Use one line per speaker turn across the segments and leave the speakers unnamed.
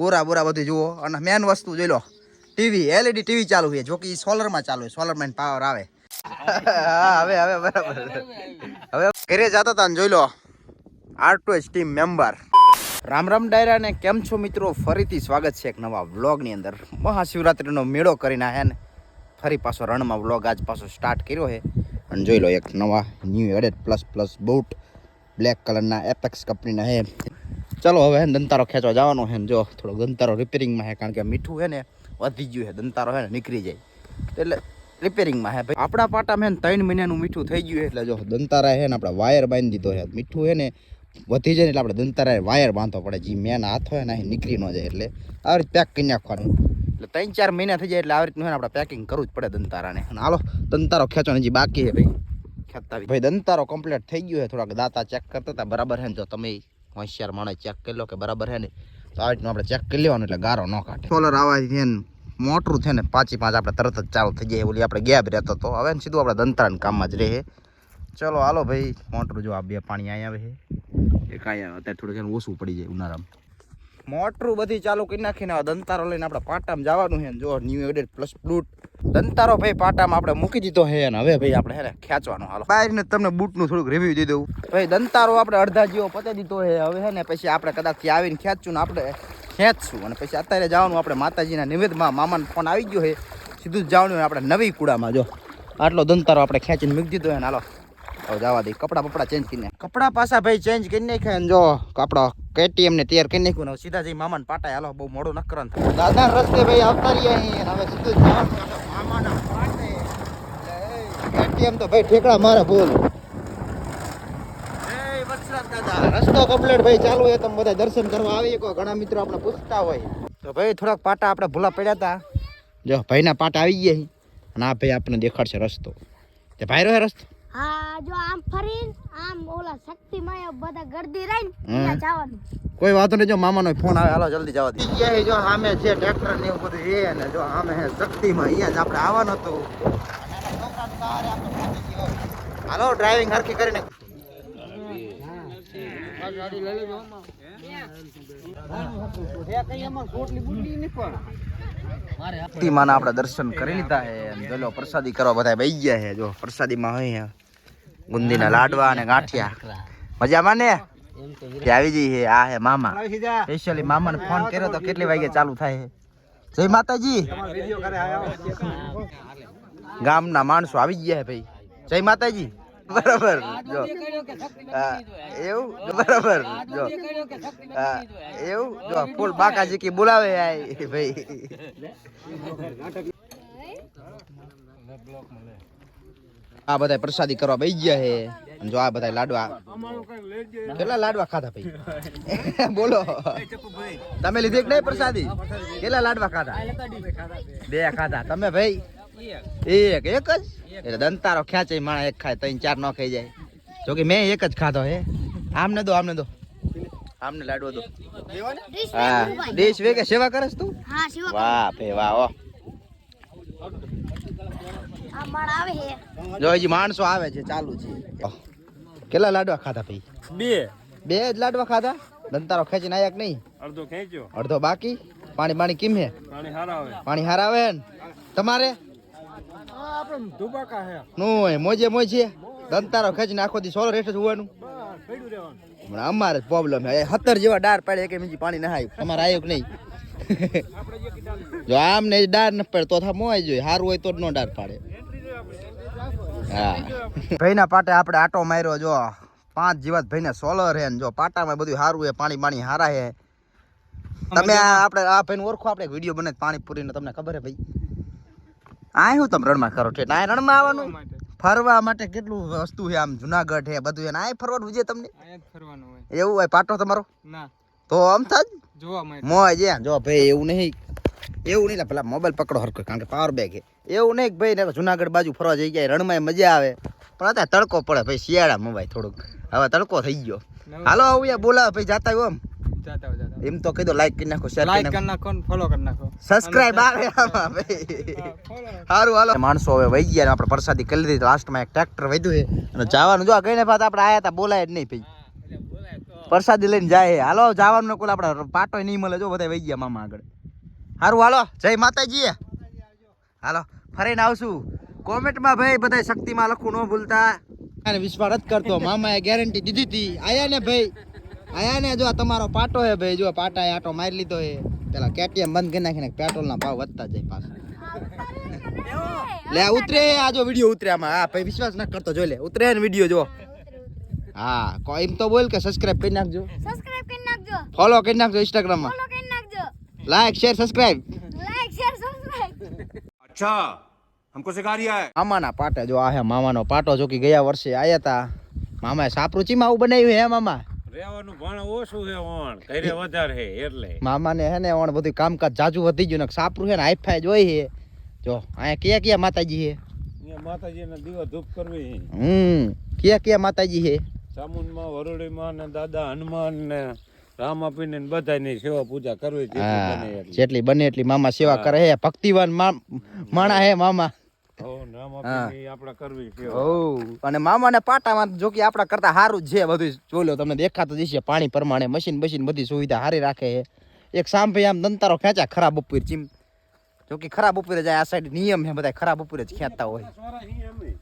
ગોરા બોરા બધું જુઓ. અને મેન વસ્તુ જોઈ લો. ટીવી એલઈડી ટીવી ચાલુ છે. જો કે સોલરમાં ચાલુ છે. સોલરમાં પાવર આવે. હવે હવે બરાબર. હવે ઘરે જતા હતા ને જોઈ લો. Our team member Ram Ram ડાયરા ને કેમ છો મિત્રો? ફરીથી સ્વાગત છે એક નવા વ્લોગની અંદર. મહાશિવરાત્રિનો મેળો કરીને આવ્યા ને ફરી પાછો રણમાં વ્લોગ આજ પાછો સ્ટાર્ટ કર્યો છે. અને જોઈ લો એક નવા new added plus plus boot black કલરના એપેક્સ કંપનીના હે ચલો હવે હે દંતારો ખેંચવા જવાનો છે જો થોડો દંતારો રિપેરિંગમાં છે કારણ કે મીઠું છે ને વધી ગયું છે દંતારો છે ને નીકળી જાય. એટલે રિપેરિંગમાં હે ભાઈ. આપણા પાટામાં હે ત્રણ મહિનાનું મીઠું થઈ ગયું એટલે જો દંતારા હે ને આપણે વાયર બાંધી દીધો છે મીઠું હે ને વધી જાય એટલે આપણે દંતારાએ વાયર બાંધવો પડે. જે મેન હાથ હોય ને અહીં નીકળી ન જાય, એટલે આવી રીતે પેક કરી નાખવાનું. એટલે ત્રણ ચાર મહિના થઈ જાય એટલે આવી રીતનું આપણે પેકિંગ કરવું જ પડે દંતારાને. અને હાલો, દંતારો ખેંચવાની જે બાકી છે ભાઈ. ખેંચતા. ભાઈ, દંતારો કમ્પ્લીટ થઈ ગયો છે થોડાક દાતા ચેક કરતા હતા, બરાબર ને જો તમે હોશિયાર માણસ ચેક કરી લો કે બરાબર હે ને? તો આવી રીતનું આપણે ચેક કરી લેવાનું એટલે ગારો ન કાઢે. સોલર આવવાથી છે ને મોટરું છે ને પાંચી પાંચ આપણે તરત જ ચાલુ થઈ જાય ઓલી આપણે ગેપ રહેતો તો. હવે ને સીધું આપણે દંતારાના કામમાં જ રહે ચલો, હાલો ભાઈ મોટરું જો આ બે પાણી અહીંયા આવે છે. એક અહીંયા, અત્યારે થોડું છે ઓછું પડી જાય ઉનાળામાં. મોટરું બધી ચાલુ કરી નાખીને આ દંતારો લઈને આપણે પાટામાં જવાનું છે ને જો ન્યુ એડેડ પ્લસ બ્લૂટ દંતારો ભાઈ પાટામાં આપણે મૂકી દીધો છે અને હવે ભાઈ આપણે હે ને ખેંચવાનું હાલો. બહારને તમને બૂટનું થોડુંક રિવ્યુ દઈ દઉં. ભાઈ દંતારો આપણે અડધા જેવો પતાવી દીધો છે. હવે હે ને પછી આપણે કદાચ આવીને ખેંચશું ને આપણે ખેંચશું. અને પછી અત્યારે જવાનું આપણે માતાજીના નિવેદમાં મામાનો ફોન આવી ગયો છે. સીધું જ જવાનું આપણે નવી કુડામાં જો. આટલો દંતારો આપણે ખેંચીને મૂકી દીધો છે ને હાલો. હવે જવા દઈ કપડા બપડા ચેન્જ કરીને કપડા પાછા ભાઈ ચેન્જ કરી નાખ્યા જો આપણા કેટીએમ ને તૈયાર કરી નાખ્યું સીધા જઈ મામાને પાટા હાલો બહુ મોડું નકર દાદા રસ્તે ભાઈ આવતા રહ્યા અહીં હવે સીધું મામાના પાટે. કેટીએમ તો ભાઈ ઠેકડા મારે બોલ રસ્તો કમ્પ્લીટ ભાઈ ચાલુ હોય તમે બધા દર્શન કરવા આવી શકો. ઘણા મિત્રો આપણે પૂછતા હોય. તો ભાઈ થોડાક પાટા આપણે ભૂલા પડ્યા હતા જો ભાઈના પાટા આવી ગયા. અને આ ભાઈ આપણને દેખાડશે રસ્તો. તે ભાઈ રહ્યો રસ્તો?
હા જો આમ ફરીન આમ ઓલા શક્તિમાં બધા ગરદી રહીને ત્યાં જવાનું.
કોઈ વાંધો નહીં જો મામાનો ફોન આવે. હાલો જલ્દી જવા દે. અહીંયા જો સામે છે ટ્રેક્ટર ને એવું બધું એ ને જો સામે શક્તિ શક્તિમાં અહીંયા જ આપણે આવવાનું હતું. હાલો ડ્રાઇવિંગ હરખી કરીને. શક્તિમાના આપણે દર્શન કરી લીધા હે અને જો પ્રસાદી કરવા બધા બેસી ગયા હે જો પ્રસાદીમાં હોય ગુંદીના લાડવા અને ગાંઠિયા. મજામાં ને? આવી જઈ હે, આ હે મામા. સ્પેશિયલી મામાને ફોન કર્યો તો કેટલી વાગે ચાલુ થાય જય માતાજી. ગામના માણસો આવી ગયા ભાઈ. જય માતાજી. બરાબર. જો. એવું? બરાબર. જો. એવું? જો, ફૂલ બાકાજી જીકી બોલાવે ભાઈ. આ બધા પ્રસાદી કરવા બેસી ગયા છે જો આ બધા લાડવા. કેટલા લાડવા ખાધા ભાઈ? બોલો. તમે લીધી કે નહીં પ્રસાદી? કેટલા લાડવા ખાધા? બે ખાધા. તમે ભાઈ? એક. એક જ? એટલે દંતારો ખેંચે માણા એક ખાય ત્રણ ચાર ન ખાઈ જાય. જો કે મેં એક જ ખાધો હે. આમને દો આમને દો. આમને લાડવો દો. હા. દેશ વેગે સેવા કરસ તું? વાહ ભે વાહ
છે
જો હજી માણસો આવે છે ચાલુ છે. કેટલા લાડવા ખાધા ભાઈ?
બે.
બે જ લાડવા ખાધા? દંતારો ખેંચીને આયા કે નહીં?
અડધો ખેંચ્યો.
અડધો બાકી? પાણી પાણી કેમ હે?
પાણી હારા આવે
પાણી હારા આવે ને? તમારે?
આપણે ધુબાકા હે.
નું હોય મોજે. દંતારો ખેંચીને આખો દી સોલો રેસ્ટ જોવાનું હમણાં અમારે પ્રોબ્લેમ હે. સત્તર જેવા ડાર પાડે કે બીજી પાણી ના તમારે આવ્યું કે નહીં? જો આમ ને ડાર ન પડે તો થા મોય જોઈએ સારું હોય તો જ નો ડાર પાડે. ભાઈના પાટે આપણે આટો માર્યો જો. પાંચ જીવાત ભાઈને સોલર હે ને જો. પાટામાં બધું સારું હે પાણી પાણી હારા હે. તમે આ આપણે આ ભાઈને ઓળખો આપણે વીડિયો બને પાણી પૂરીને તમને ખબર હે ભાઈ? આ શું તમે રણમાં કરો છે? આ રણમાં આવવાનું? ફરવા માટે કેટલું વસ્તુ છે આમ જુનાગઢ હે બધું છે આ ફરવાનું છે તમને?
ફરવાનું
એવું હોય પાટો તમારો?
ના.
તો આમ થાય
જોવા
મોય જ્યાં. જો ભાઈ એવું નહીં. એવું નહીં પેલા મોબાઈલ પકડો હરકો કારણ કે પાવર બેગ એવું નહીં કે ભાઈ ને જુનાગઢ બાજુ ફરવા જઈ ગયા રણમાં મજા આવે. પણ અત્યારે તડકો પડે ભાઈ શિયાળા મોબાઈલ થોડુંક. હવે તડકો થઈ ગયો. હાલો આવું બોલાવે ભાઈ જાતા
આવ્યો
એમ. તો કીધું લાઈક કરી નાખો શેર કરી નાખો.
ફોલો કરી નાખો.
સબસ્ક્રાઇબ આવે સારું હાલો. માણસો હવે વહી ગયા આપણે પ્રસાદી કરી લીધી લાસ્ટમાં એક ટ્રેક્ટર વધ્યું છે. અને જવાનું જો કઈને પાછા આપણે આયા હતા બોલાય જ નહીં ભાઈ. પ્રસાદી લઈને જાય હાલો જવાનું કુલ આપણે પાટો નહીં મળે જો બધા વહી ગયા મામા આગળ. સારું હાલો. જય માતાજી. હાલો ફરીને આવશું. કોમેન્ટમાં ભાઈ બધા શક્તિમાં લખવું ન ભૂલતા. અને વિશ્વાસ જ કરતો. મામાએ ગેરંટી દીધી હતી. આયા ને ભાઈ? આયા ને જો આ તમારો પાટો હે ભાઈ. જો પાટાએ આટો મારી લીધો હે. પેલા કેટીએમ બંધ કરી નાખીને પેટ્રોલના ભાવ વધતા જાય પાછા. લે ઉતરે આ જો વીડિયો ઉતરે આમાં. હા ભાઈ વિશ્વાસ ના કરતો. જોઈ લે. ઉતરે ને વીડિયો જો હા કોઈ એમ તો બોલ કે સબસ્ક્રાઇબ કરી નાખજો.
સબસ્ક્રાઇબ કરી નાખજો.
ફોલો કરી નાખજો ઇન્સ્ટાગ્રામમાં.
ફોલો કરી નાખજો
like share subscribe
like share subscribe
अच्छा हमको सिखा रिया है
મામાના પાટે જો આ હે મામાનો પાટો જો કે ગયા વર્ષે આયા તા મામાએ સાપરું ચીમાં આવું બનાવ્યું હે મામા
રહેવાનું ભાણ ઓછું છે વણ ઘરે વધારે છે એટલે
મામાને હે ને ઓણ બધું કામકાજ જાજુ વધી ગયું ને સાપરું હે ને હાઈફાઈ જોઈ હે જો અહીંયા કયા કયા માતાજી હે
અહીંયા માતાજીને દીવા ધૂપ કરવી
હમ કયા કયા માતાજી હે
ચામુંડમાં વરુડીમાં ને દાદા હનુમાન ને રામાપીને બધાની સેવા પૂજા કરવી જેટલી બને એટલી.
જેટલી બને એટલી મામા સેવા કરે હે. ભક્તિવાન માણા હે મામા.
હો, ને રામાપીરની આપણે કરવી સેવા.
ઓ અને મામાને પાટામાં જો કે આપણા કરતા સારું જ છે બધું. જોઈ લો તમને દેખાતું જ પાણી પ્રમાણે મશીન મશીન બધી સુવિધા સારી રાખે છે એક સાંભળી આમ દંતારો ખેંચા ખરાબ બપોર ચીમ જો કે ખરાબ બપોરે જાય આ સાઈડ નિયમ છે બધા ખરાબ બપોરે જ ખેંચતા હોય.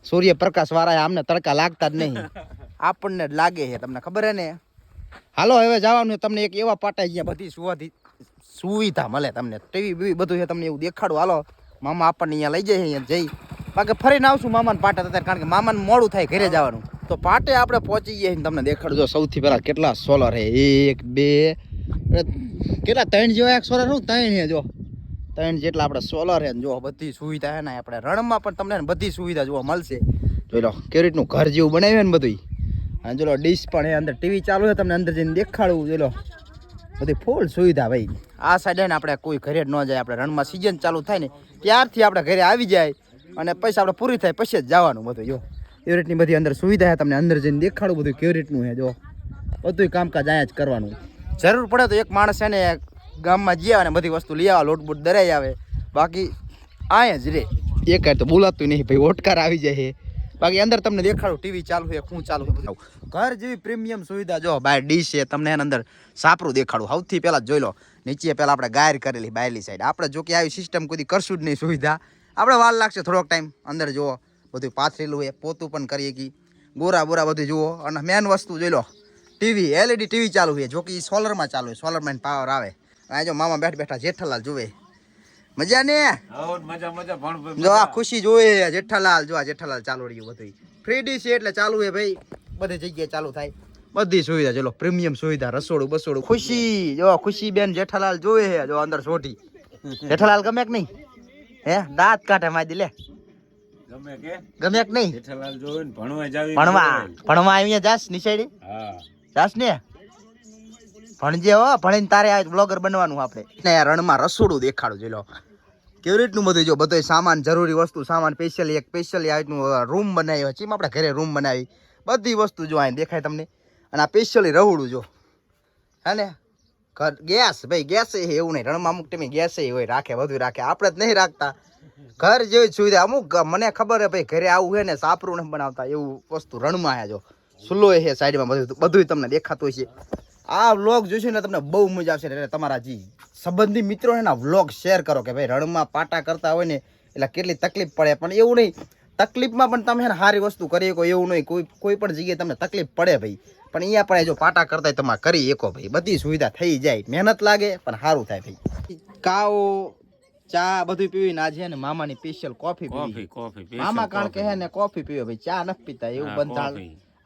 સૂર્યપ્રકાશ વાળા આમને તડકા લાગતા જ નહીં. આપણને જ લાગે છે તમને ખબર હે ને? હાલો, હવે જવાનું તમને એક એવા પાટા અહીંયા બધી સુવાધી સુવિધા મળે તમને. ટીવી બીવી બધું છે તમને એવું દેખાડું. હાલો, મામા આપણને અહીંયા લઈ જાય અહીંયા જઈ. બાકી ફરીને આવશું મામાને પાટા અત્યારે કારણ કે મામાને મોડું થાય ઘરે જવાનું. તો પાટે આપણે પહોંચી ગયા તમને દેખાડું. જો સૌથી પહેલા કેટલા સોલર હે એક, બે કેટલા? ત્રણ જેવા એક સોલર શું? ત્રણ હે જો. ત્રણ જેટલા આપણે સોલર છે જો, બધી સુવિધા છે ને, આપણે રણમાં પણ તમને બધી સુવિધા જોવા મળશે. જોઈ લો, કેવી રીતનું ઘર જેવું બનાવ્યું ને બધું અને ચલો ડીશ પણ એ અંદર ટીવી ચાલુ છે, તમને અંદર જઈને દેખાડવું ચલો બધી ફૂલ સુવિધા ભાઈ. આ સાઈડ ને આપણે કોઈ ઘરે ન જાય, આપણે રણમાં સિઝન ચાલુ થાય ને, ત્યારથી આપણે ઘરે આવી જાય અને પૈસા આપણે પૂરી થાય, પછી જ જવાનું બધું, જો. એવી રીતની બધી અંદર સુવિધા છે, તમને અંદર જઈને દેખાડું બધું કેવી રીતનું છે, જો. બધું કામકાજ અહીંયા જ કરવાનું. જરૂર પડે તો એક માણસ છે ને ગામમાં જઈ આવે ને બધી વસ્તુ લઈ આવે લોટ બોટ દરાઈ આવે. બાકી અહીંયા જ રે. એક તો બોલાતું નહીં, ભાઈ ઓટકાર આવી જાય બાકી અંદર તમને દેખાડું, ટીવી ચાલુ છે શું ચાલુ છે ઘર જેવી પ્રીમિયમ સુવિધા જો, બાય ડીશ છે, તમને એના અંદર સાપરું દેખાડું. સૌથી પહેલાં જોઈ લો, નીચે પહેલાં આપણે ગાયર કરેલી બાયલી સાઈડ આપણે જો કે આવી સિસ્ટમ કોઈ કરશું જ નહીં સુવિધા. આપણે વાર લાગશે થોડોક ટાઈમ અંદર જુઓ, બધું પાથરેલું એ પોતું પણ કરીએ કી. ગોરા બોરા બધું જુઓ. અને મેન વસ્તુ જોઈ લો ટીવી એલઈડી ટીવી ચાલુ છે, જો કે એ સોલરમાં ચાલુ છે સોલરમાં પાવર આવે. આ જો મામા બેઠા બેઠા જેઠાલાલ જોવે મજા ને
હો, મજા મજા ભણ
જો આ ખુશી જોઈએ જેઠાલાલ જો આ જેઠાલાલ ચાલુ રહ્યું બધું ફ્રીડી છે એટલે ચાલુ છે ભાઈ. બધી જગ્યાએ ચાલુ થાય. બધી સુવિધા ચલો પ્રીમિયમ સુવિધા રસોડું બસોડું. ખુશી જો ખુશી બેન જેઠાલાલ જોવે છે જો અંદર સોઢી. જેઠાલાલ ગમે કે નહીં? હે દાંત કાઢે માજી લે.
ગમે કે?
ગમે કે નહીં?
જેઠાલાલ જોવે ને ભણવા જાવી
ભણવા ભણવા અહીંયા જાસ નિશાળી?
હા.
જાસ ને? ભણજે હો ભણીને તારે આ બ્લોગર બનવાનું આપણે. ને રણમાં રસોડું દેખાડું જોઈ લો. કેવી રીતનું બધું જો બધો સામાન, જરૂરી વસ્તુ, સામાન સ્પેશિયલી એક સ્પેશિયલી આ રીતનું રૂમ બનાવ્યો છે આપણે ઘરે રૂમ બનાવી, બધી વસ્તુ જો અહીં દેખાય તમને. અને આ સ્પેશિયલી રહોડું જો. હે ને? ઘર, ગેસ, ભાઈ, ગેસ એવું નહીં, રણમાં અમુક ટાઈમે ગેસ હોય, રાખે બધું રાખે. આપણે જ નહીં રાખતા. ઘર જેવી સુવિધા, અમુક મને ખબર હે ભાઈ, ઘરે આવું હે ને, સાપરું નથી બનાવતા, એવું વસ્તુ રણમાં આવ્યા જો. સુલો છે સાઈડમાં બધું બધું તમને દેખાતું છે આ વ્લોગ જોશો ને તમને બહુ મજા આવશે. એટલે તમારા જે સંબંધી મિત્રો એના વ્લોગ શેર કરો કે ભાઈ રણમાં પાટા કરતા હોય ને એટલે કેટલી તકલીફ પડે. પણ એવું નહીં તકલીફમાં પણ તમે સારી વસ્તુ કરી શકો એવું નહીં કોઈ કોઈ પણ જગ્યાએ તમને તકલીફ પડે ભાઈ. પણ અહીંયા પણ જો પાટા કરતા હોય તમારે કરી શકો ભાઈ. બધી સુવિધા થઈ જાય. મહેનત લાગે પણ સારું થાય ભાઈ. કાઓ ચા બધું પીવીને આજે છે ને મામાની સ્પેશિયલ કોફી
કોફી કોફી
મામા કારણ કે હે ને કોફી પીવે ભાઈ. ચા નથી પીતા એવું બંધાણ.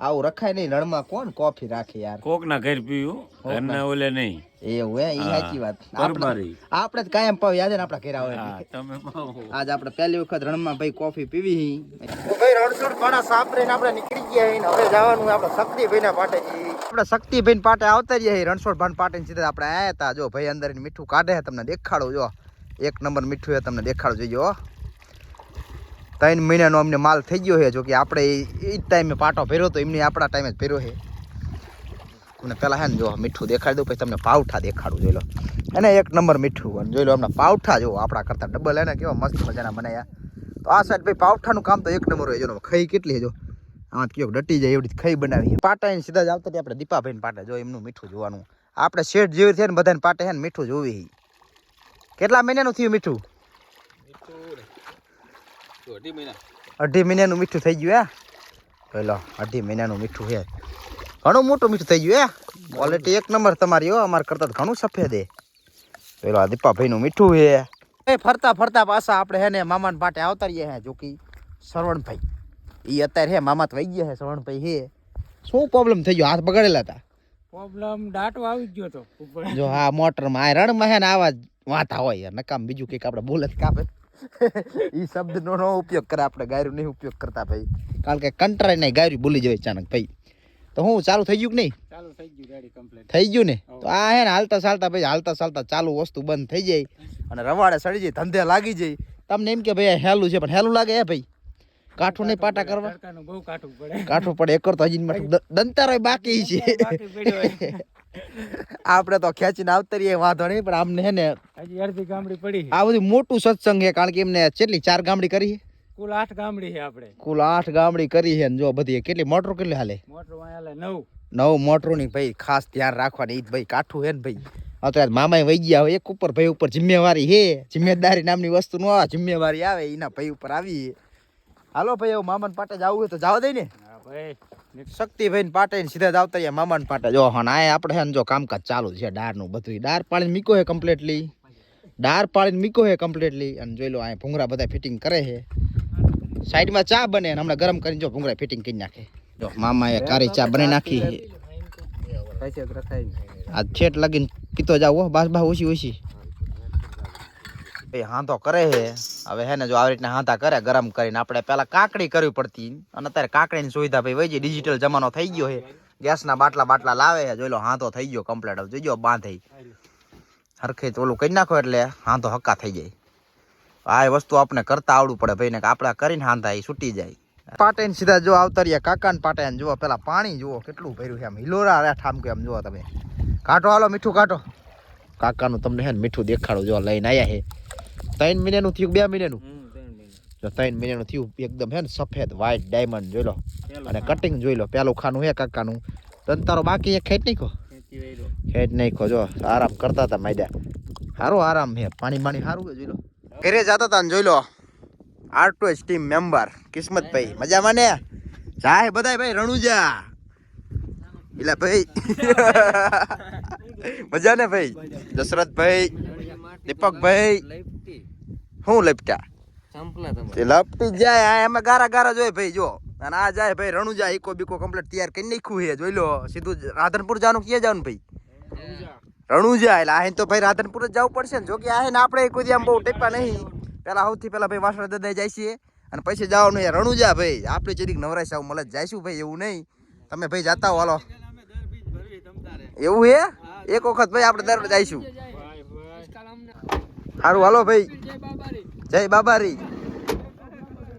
આવું રખાય નહીં રણમાં કોણ કોફી રાખે યાર?
કોક ના ઘર પીવું ઘરના ઓલે નહીં.
એવું હે ઈ સાચી વાત. આપણે આપણે જ કાયમ પાવ યાદ ને આપણા ઘેરા હોય
તમે પાવો.
આજ આપણે પહેલી વખત રણમાં ભાઈ કોફી પીવી હી. ભાઈ રણછોડ ઘણા સાપરીને આપણે નીકળી ગયા ને હવે જવાનું આપણે શક્તિભાઈ ના પાટે આપણે શક્તિભાઈ પાટે આવતા રહીએ રણછોડ ભાન પાટે સીધા આપણે આયા હતા. જો ભાઈ અંદર મીઠું કાઢે તમને દેખાડું જો. એક નંબર મીઠું એ તમને દેખાડો જોઈએ હો. ત્રણ મહિનાનો અમને માલ થઈ ગયો છે, જો કે આપણે એ જ ટાઈમે પાટો ભર્યો તો એમને આપણા ટાઈમે જ ભર્યો છે. અને પહેલાં હે ને જો, મીઠું દેખાડી દઉં, પછી તમને પાવઠા દેખાડું, જોઈ લો. અને એક નંબર મીઠું, અને જોઈ લો હમણાં પાવઠા, જો, આપણા કરતાં ડબલ એને કેવા મસ્ત મજાના બનાવ્યા તો આ સાઈડ ભાઈ પાવઠાનું કામ તો એક નંબર હોય જો ને ખાઈ કેટલી જો. આમાં કયો ડટી જાય એવડી ખાઈ બનાવી પાટા એને સીધા જ આવતા આપણે દીપાભાઈ પાટા, જો, એમનું મીઠું જોવાનું. આપણે શેઠ જેવી છે ને, બધાને પાટે છે ને, મીઠું જોવી કેટલા મહિનાનું થયું મીઠું? અઢી મહિનાનું મીઠું થઈ ગયું હે? પેલો અઢી મહિનાનું મીઠું હે ઘણું મોટું મીઠું થઈ ગયું હે? ક્વોલિટી એક નંબર તમારી હો. અમારે કરતા તો ઘણું સફેદ હે પેલો આ દીપાભાઈનું મીઠું હે એ ફરતા ફરતા પાછા આપણે હે ને મામાને પાટે આવતા રહીએ હે જો કે શ્રવણભાઈ. એ અત્યારે હે મામા તો વહી ગયા હે શ્રવણભાઈ હે શું પ્રોબ્લેમ થઈ ગયો? હાથ બગાડેલા હતા?
પ્રોબ્લેમ દાટો આવી ગયો તો.
જો હા મોટરમાં આ રણમાં હે ને આવા વાતા હોય યાર નકામ બીજું કંઈક આપણે બોલે કાપે. ઈ શબ્દનો નો ઉપયોગ કરે આપણે ગાયરું નહીં ઉપયોગ કરતા ભાઈ. કારણ કે કંટાળી નહીં ગાયરું બોલી જવાય અચાનક ભાઈ. તો હું ચાલુ થઈ ગયું કે નહીં?
ચાલુ થઈ ગયું ગાડી કમ્પ્લીટ
થઈ ગયું ને? તો આ હે ને હાલતા ચાલતા ભાઈ હાલતા ચાલતા ચાલુ વસ્તુ બંધ થઈ જાય અને રવાડે સડી જાય ધંધે લાગી જાય. તમને એમ કે ભાઈ હેલું છે પણ હેલું લાગે હે ભાઈ? કાઠું નહીં પાટા કરવા?
કાઠું પડે.
કાઠું પડે એક તો હજી દંતારો બાકી છે. આપણે તો ખેંચીને આવતરીએ વાંધો નહીં પણ આમને હે ને
હજી અડધી ગામડી પડી
આ બધું મોટું સત્સંગ છે કારણ કે એમને કેટલી ચાર ગામડી કરી?
કુલ આઠ ગામડી છે આપણે.
કુલ આઠ ગામડી કરી છે જો બધી કેટલી મોટરો કેટલી હાલે?
મોટરો હાલે નવ.
નવ મોટરોની ભાઈ ખાસ ધ્યાન રાખવાની ઈ ભાઈ કાઠું હે ને ભાઈ. અત્યારે મામાએ વહી ગયા હોય એક ઉપર ભાઈ ઉપર જિમ્મેવારી હે જિમ્મેદારી નામની વસ્તુ નો આવે જિમ્મેવારી આવે એના ભાઈ ઉપર આવી હાલો ભાઈ એવું મામાને પાટે જવું હોય તો જવા દે ને. શક્તિભાઈ ને પાટે ને સીધા જ આવતા રહ્યા મામાને પાટે. જો હા આ આપણે હે જો કામકાજ ચાલુ છે ડારનું બધું ડાર પાડીને મીકો હે કમ્પ્લીટલી ડાર પાડીને મીકો હે કમ્પ્લીટલી અને જોઈ લો, આ ભૂંગરા બધા ફિટિંગ કરે છે સાઈડમાં ચા બને અને હમણાં ગરમ કરીને જો ભૂંગરા ફિટિંગ કરી નાખે. જો મામાએ કારી ચા બની નાખી
તો.
આ છેટ લગીને પીતો જાવ હો, બાસ બા ઓછી ઓછી. ભાઈ હાંધો કરે છે હવે હે ને, જો આવી રીતના હાંધા કરે, ગરમ કરીને આપણે પેલા કાકડી કરવી પડતી. અને અત્યારે કાકડીની સુવિધા ભાઈ વહી ડિજિટલ જમાનો થઈ ગયો છે. ગેસના બાટલા બાટલા લાવે છે, જોઈ લો, હાંધો થઈ ગયો કમ્પ્લેટ જોઈ ગયો બાંધે. હરખે ઓલું કરી નાખો એટલે હાંધો હક્કા થઈ જાય. આ વસ્તુ આપણે કરતા આવડવું પડે ભાઈ, ને કે આપણે કરીને હાંધા એ છૂટી જાય. પાટે સીધા જો આવતરિયા કાકા ને પાટે જુઓ, પેલા પાણી જુઓ, કેટલું ભર્યું છે આમ. હિલોરા રહ્યા આમ કે આમ જુઓ તમે. કાઢો હાલો, મીઠું કાઢો. કાકાનું તમને હે ને મીઠું દેખાડો જો લઈને આવ્યા છે. ત્રણ મહિનાનું થયું બે મહિનાનું? જો ત્રણ મહિનાનું થયું એકદમ હે ને સફેદ વ્હાઈટ ડાયમંડ જોઈ લો. અને કટિંગ જોઈ લો પેલું ખાનું હે કાકાનું. તન તારો બાકી એક ખેંચ નાખો ખેંચ નાખો જો આરામ કરતા હતા માયડા. સારો આરામ હે પાણી પાણી સારું જોઈ લો. ઘરે જતા હતા ને જોઈ લો આર્ટો ટીમ મેમ્બર કિસ્મતભાઈ મજામાં ને જાય બધાય ભાઈ રણુજા. એટલે ભાઈ. મજા ને ભાઈ? દશરથભાઈ દીપકભાઈ શું લપટા લપટી જાય આ એમાં ગારા ગારા જોઈએ ભાઈ જો. અને આ જાય ભાઈ રણુજા ઇકો બીકો કમ્પ્લીટ તૈયાર કરી નાખ્યું છે જોઈ લો. સીધું રાધનપુર જવાનું ક્યાં જવાનું ભાઈ? રણુજા. એટલે આ તો ભાઈ રાધનપુર જ જવું પડશે ને. જો કે આ ને આપણે કોઈ દી આમ બહુ ટેપા નહીં. પેલા સૌથી પેલા ભાઈ વાસણ દાદા જાય છે. અને પછી જવાનું યાર રણુજા ભાઈ. આપણે ચડીક નવરાશ આવું મળે જાયશું જઈશું ભાઈ એવું નહીં. તમે ભાઈ જતા હો હાલો. એવું હે? એક વખત ભાઈ આપણે દર જઈશું. સારું હાલો ભાઈ. જય બાબારી.